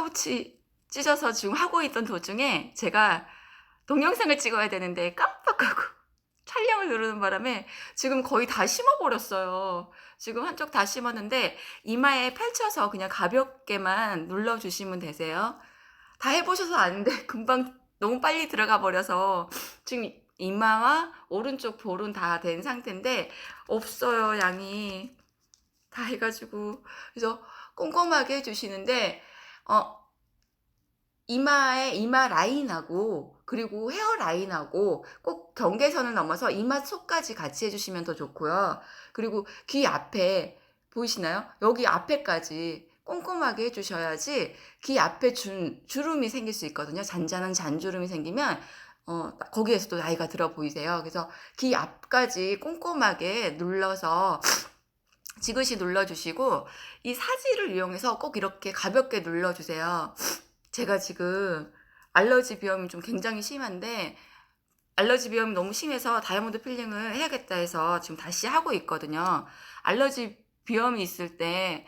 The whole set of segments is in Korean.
파우치 찢어서 지금 하고 있던 도중에 제가 동영상을 찍어야 되는데 깜빡하고 촬영을 누르는 바람에 지금 거의 다 심어버렸어요. 지금 한쪽 다 심었는데 이마에 펼쳐서 그냥 가볍게만 눌러주시면 되세요. 다 해보셔서 아는데 금방 너무 빨리 들어가 버려서 지금 이마와 오른쪽 볼은 다 된 상태인데 없어요 양이 다 해가지고 그래서 꼼꼼하게 해주시는데 어 이마에 이마 라인하고 그리고 헤어 라인하고 꼭 경계선을 넘어서 이마 속까지 같이 해주시면 더 좋고요. 그리고 귀 앞에 보이시나요? 여기 앞에까지 꼼꼼하게 해주셔야지 귀 앞에 준, 주름이 생길 수 있거든요. 잔잔한 잔주름이 생기면 어, 거기에서도 나이가 들어 보이세요. 그래서 귀 앞까지 꼼꼼하게 눌러서 지그시 눌러주시고 이 사지를 이용해서 꼭 이렇게 가볍게 눌러주세요. 제가 지금 알러지 비염이 좀 굉장히 심한데 알러지 비염이 너무 심해서 다이아몬드 필링을 해야겠다 해서 지금 다시 하고 있거든요. 알러지 비염이 있을 때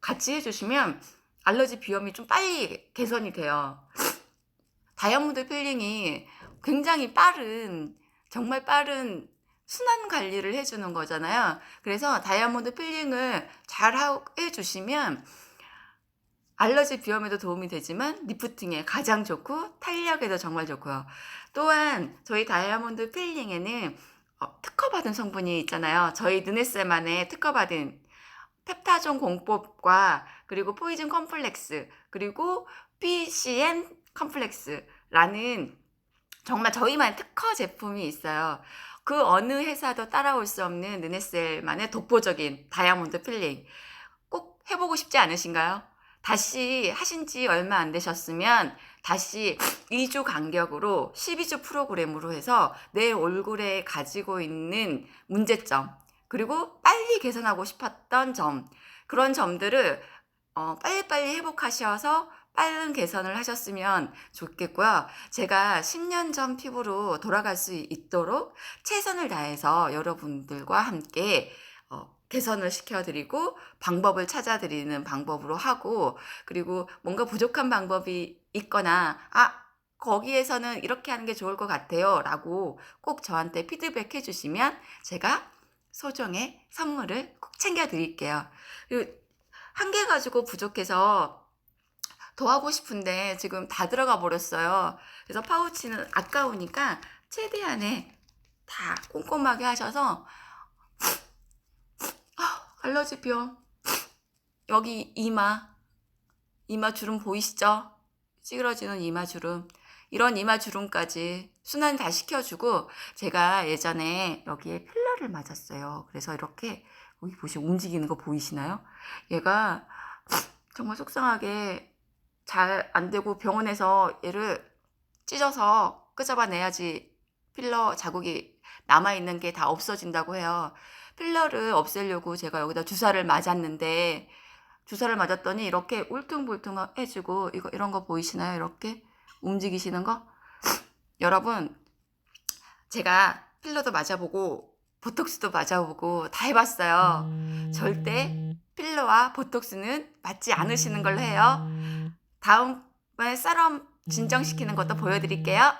같이 해주시면 알러지 비염이 좀 빨리 개선이 돼요. 다이아몬드 필링이 굉장히 빠른, 정말 빠른 순환 관리를 해주는 거잖아요. 그래서 다이아몬드 필링을 잘 하- 해주시면 알러지 비염에도 도움이 되지만 리프팅에 가장 좋고 탄력에도 정말 좋고요. 또한 저희 다이아몬드 필링에는 어, 특허받은 성분이 있잖아요. 저희 느네스만의 특허받은 펩타존 공법과 그리고 포이즌 컴플렉스 그리고 PCN 컴플렉스라는 정말 저희만 특허 제품이 있어요. 그 어느 회사도 따라올 수 없는 느네셀만의 독보적인 다이아몬드 필링 꼭 해보고 싶지 않으신가요? 다시 하신 지 얼마 안 되셨으면 다시 2주 간격으로 12주 프로그램으로 해서 내 얼굴에 가지고 있는 문제점 그리고 빨리 개선하고 싶었던 점 그런 점들을 어, 빨리빨리 회복하셔서 빠른 개선을 하셨으면 좋겠고요. 제가 10년 전 피부로 돌아갈 수 있도록 최선을 다해서 여러분들과 함께 어, 개선을 시켜드리고 방법을 찾아드리는 방법으로 하고 그리고 뭔가 부족한 방법이 있거나 아 거기에서는 이렇게 하는 게 좋을 것 같아요 라고 꼭 저한테 피드백 해주시면 제가 소정의 선물을 꼭 챙겨드릴게요. 그리고 한개 가지고 부족해서 더 하고 싶은데 지금 다 들어가 버렸어요. 그래서 파우치는 아까우니까 최대한의 다 꼼꼼하게 하셔서 아, 알러지 비염 여기 이마 이마 주름 보이시죠? 찌그러지는 이마 주름 이런 이마 주름까지 순환 다 시켜주고 제가 예전에 여기에 필러를 맞았어요. 그래서 이렇게 여기 보시 움직이는 거 보이시나요? 얘가 정말 속상하게 잘 안 되고 병원에서 얘를 찢어서 끄잡아내야지 필러 자국이 남아있는 게 다 없어진다고 해요. 필러를 없애려고 제가 여기다 주사를 맞았는데 주사를 맞았더니 이렇게 울퉁불퉁해지고 이거 이런 거 보이시나요? 이렇게 움직이시는 거? 여러분 제가 필러도 맞아보고 보톡스도 맞아보고 다 해봤어요. 절대 필러와 보톡스는 맞지 않으시는 걸로 해요. 다음에 썰럼 진정시키는 것도 보여드릴게요.